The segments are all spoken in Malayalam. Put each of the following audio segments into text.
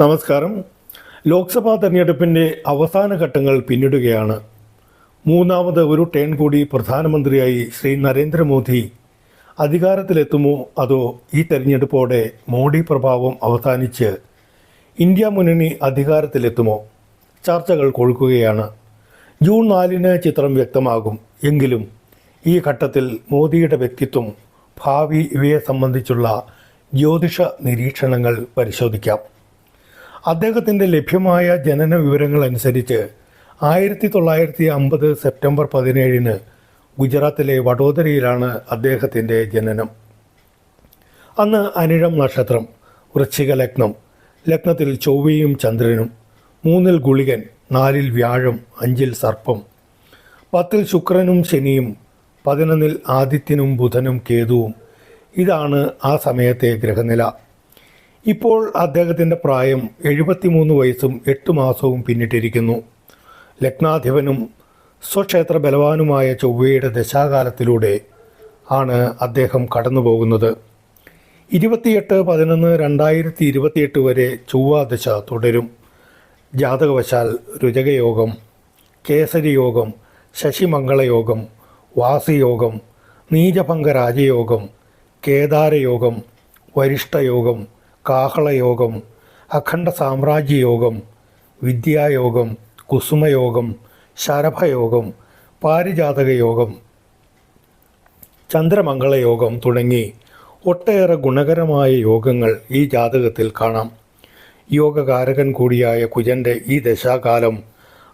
നമസ്കാരം. ലോക്സഭാ തെരഞ്ഞെടുപ്പിന്റെ അവസാന ഘട്ടങ്ങൾ പിന്നിടുകയാണ്. മൂന്നാമത് ഒരു ടേൺ കൂടി പ്രധാനമന്ത്രിയായി ശ്രീ നരേന്ദ്രമോദി അധികാരത്തിലെത്തുമോ അതോ ഈ തെരഞ്ഞെടുപ്പോടെ മോഡി പ്രഭാവം അവസാനിച്ച് ഇന്ത്യ മുന്നണി അധികാരത്തിലെത്തുമോ? ചർച്ചകൾ കൊഴുക്കുകയാണ്. ജൂൺ നാലിന് ചിത്രം വ്യക്തമാകും. എങ്കിലും ഈ ഘട്ടത്തിൽ മോദിയുടെ വ്യക്തിത്വം ഭാവി ഇവയെ സംബന്ധിച്ചുള്ള ജ്യോതിഷ നിരീക്ഷണങ്ങൾ പരിശോധിക്കാം. അദ്ദേഹത്തിന്റെ ലഭ്യമായ ജനന വിവരങ്ങൾ അനുസരിച്ച് ആയിരത്തി തൊള്ളായിരത്തി അമ്പത് സെപ്റ്റംബർ പതിനേഴിന് ഗുജറാത്തിലെ വഡോദരയിലാണ് അദ്ദേഹത്തിന്റെ ജനനം. അന്ന് അനിഴം നക്ഷത്രം വൃശ്ചിക ലഗ്നം ലഗ്നത്തിൽ ചൊവ്വയും ചന്ദ്രനും മൂന്നിൽ ഗുളികൻ നാലിൽ വ്യാഴം അഞ്ചിൽ സർപ്പം പത്തിൽ ശുക്രനും ശനിയും പതിനൊന്നിൽ ആദിത്യനും ബുധനും കേതുവും. ഇതാണ് ആ സമയത്തെ ഗ്രഹനില. ഇപ്പോൾ അദ്ദേഹത്തിന്റെ പ്രായം എഴുപത്തിമൂന്ന് വയസ്സും എട്ട് മാസവും പിന്നിട്ടിരിക്കുന്നു. ലഗ്നാധിപനും സ്വക്ഷേത്ര ബലവാനുമായ ചൊവ്വയുടെ ദശാകാലത്തിലൂടെ ആണ് അദ്ദേഹം കടന്നു പോകുന്നത് ഇരുപത്തിയെട്ട് പതിനൊന്ന് രണ്ടായിരത്തി ഇരുപത്തിയെട്ട് വരെ ചൊവ്വാദശ തുടരും. ജാതകവശാൽ രുചകയോഗം കേസരിയോഗം ശശിമംഗളയോഗം വാസിയോഗം നീചഭംഗ രാജയോഗം കേദാരയോഗം വരിഷ്ഠയോഗം കാഹളയോഗം അഖണ്ഡ സാമ്രാജ്യയോഗം വിദ്യായോഗം കുസുമയോഗം ശരഭയോഗം പാരിജാതകയോഗം ചന്ദ്രമംഗളയോഗം തുടങ്ങി ഒട്ടേറെ ഗുണകരമായ യോഗങ്ങൾ ഈ ജാതകത്തിൽ കാണാം. യോഗകാരകൻ കൂടിയായ കുജന്റെ ഈ ദശാകാലം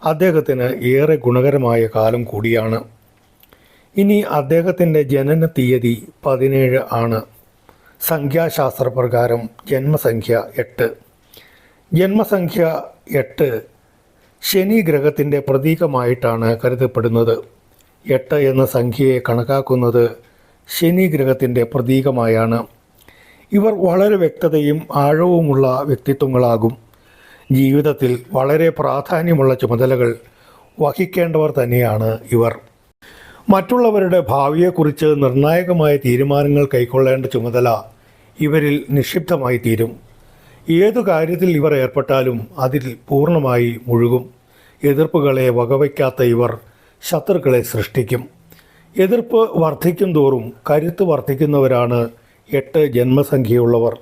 അദ്ദേഹത്തിന് ഏറെ ഗുണകരമായ കാലം കൂടിയാണ്. ഇനി അദ്ദേഹത്തിന്റെ ജനന തീയതി പതിനേഴ് ആണ്. സംഖ്യാശാസ്ത്രപ്രകാരം ജന്മസംഖ്യ എട്ട്. ജന്മസംഖ്യ എട്ട് ശനി ഗ്രഹത്തിന്റെ പ്രതീകമായിട്ടാണ് കരുതപ്പെടുന്നത്. എട്ട് എന്ന സംഖ്യയെ കണക്കാക്കുന്നത് ശനി ഗ്രഹത്തിന്റെ പ്രതീകമായാണ്. ഇവർ വളരെ വ്യക്തതയും ആഴവുമുള്ള വ്യക്തിത്വങ്ങളാകും. ജീവിതത്തിൽ വളരെ പ്രാധാന്യമുള്ള ചുമതലകൾ വഹിക്കേണ്ടവർ തന്നെയാണ് ഇവർ. മറ്റുള്ളവരുടെ ഭാവിയെക്കുറിച്ച് നിർണായകമായ തീരുമാനങ്ങൾ കൈക്കൊള്ളേണ്ട ചുമതല ഇവരിൽ നിക്ഷിപ്തമായി തീരും. ഏതു കാര്യത്തിൽ ഇവർ ഏർപ്പെട്ടാലും അതിൽ പൂർണമായി മുഴുകും. എതിർപ്പുകളെ വകവയ്ക്കാത്ത ഇവർ ശത്രുക്കളെ സൃഷ്ടിക്കും. എതിർപ്പ് വർദ്ധിക്കും തോറും കരുത്ത് വർദ്ധിക്കുന്നവരാണ് എട്ട് ജന്മസംഖ്യയുള്ളവർ.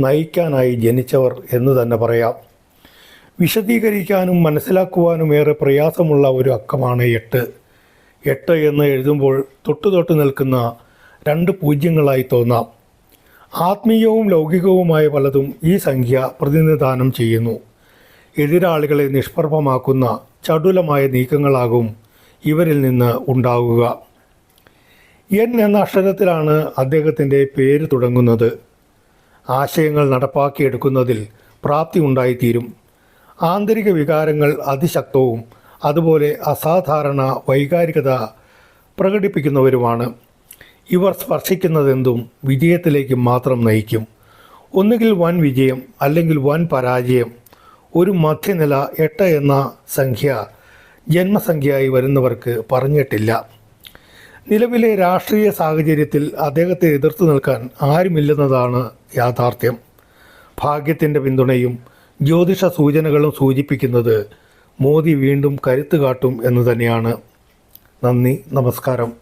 നയിക്കാനായി ജനിച്ചവർ എന്ന് തന്നെ പറയാം. വിശദീകരിക്കാനും മനസ്സിലാക്കുവാനും ഏറെ പ്രയാസമുള്ള ഒരു അക്കമാണ് എട്ട്. എട്ട് എന്ന് എഴുതുമ്പോൾ തൊട്ടു തൊട്ട് നിൽക്കുന്ന രണ്ട് പൂജ്യങ്ങളായി തോന്നാം. ആത്മീയവും ലൗകികവുമായ പലതും ഈ സംഖ്യ പ്രതിനിധാനം ചെയ്യുന്നു. എതിരാളികളെ നിഷ്പ്രഭമാക്കുന്ന ചടുലമായ നീക്കങ്ങളാകും ഇവരിൽ നിന്ന് ഉണ്ടാകുക എൻ എന്ന അക്ഷരത്തിലാണ് അദ്ദേഹത്തിന്റെ പേര് തുടങ്ങുന്നത്. ആശയങ്ങൾ നടപ്പാക്കിയെടുക്കുന്നതിൽ പ്രാപ്തി ഉണ്ടായിത്തീരും. ആന്തരിക വികാരങ്ങൾ അതിശക്തവും അതുപോലെ അസാധാരണ വൈകാരികത പ്രകടിപ്പിക്കുന്നവരുമാണ്. ഇവർ സ്പർശിക്കുന്നതെന്തും വിജയത്തിലേക്ക് മാത്രം നയിക്കും. ഒന്നുകിൽ വൻ വിജയം അല്ലെങ്കിൽ വൻ പരാജയം ഒരു മധ്യനില എട്ട് എന്ന സംഖ്യ ജന്മസംഖ്യയായി വരുന്നവർക്ക് പറഞ്ഞിട്ടില്ല. നിലവിലെ രാഷ്ട്രീയ സാഹചര്യത്തിൽ അദ്ദേഹത്തെ എതിർത്തു നിൽക്കാൻ ആരുമില്ലെന്നതാണ് യാഥാർത്ഥ്യം. ഭാഗ്യത്തിന്റെ പിന്തുണയും ജ്യോതിഷ സൂചനകളും സൂചിപ്പിക്കുന്നത് മോദി വീണ്ടും കരുത്ത് കാട്ടും എന്ന് തന്നെയാണ്. നന്ദി നമസ്കാരം.